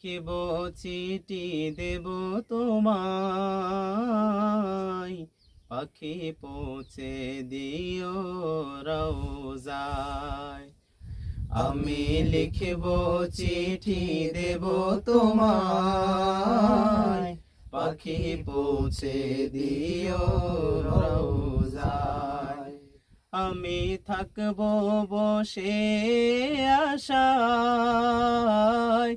কেব চিঠি দেব তোমায়। পাখি পৌঁছে দিও রওজায়। আমি লিখব, চিঠি দেব তোমায়। পাখি পৌঁছে দিও রওজায়। আমি থাকব বসে আশায়।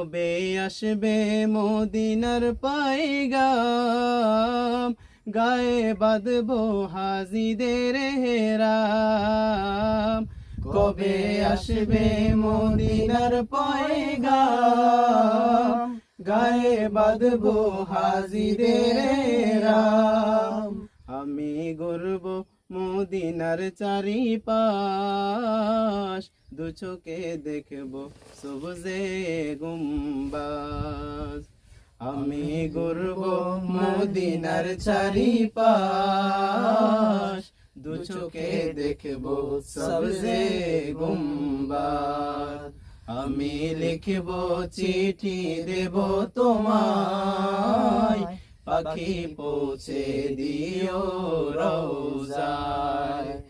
কবে আসবে মদিনার পাইগাম গায়ে বাঁধবো হাজিদের হেরাম। কবে আসবে মদিনার পাইগাম গায়ে বাঁধবো হাজিদের হেরাম। আমি গর্ব মদিনার চারিপাশ। দু চোখে দেখব সবজে গুম্বাজ। আমি গর্ব মদিনার চারিপাশ। দু চোখে দেখব সবজে গুম্বাজ। আমি লিখব চিঠি দেব তোমায়। পাখি পৌঁছে দিও রোজায়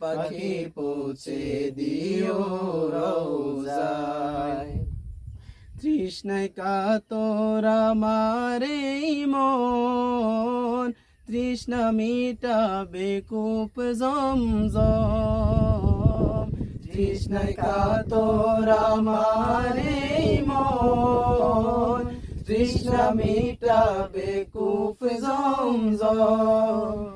পাখি পৌঁছে দিও রোজায় তৃষ্ণায় কাতরা মারে মন, তৃষ্ণা মিটাবে কূপ জমজম। তৃষ্ণায় কাতরা মারে মন, তৃষ্ণা মিটাবে কূপ জমজম।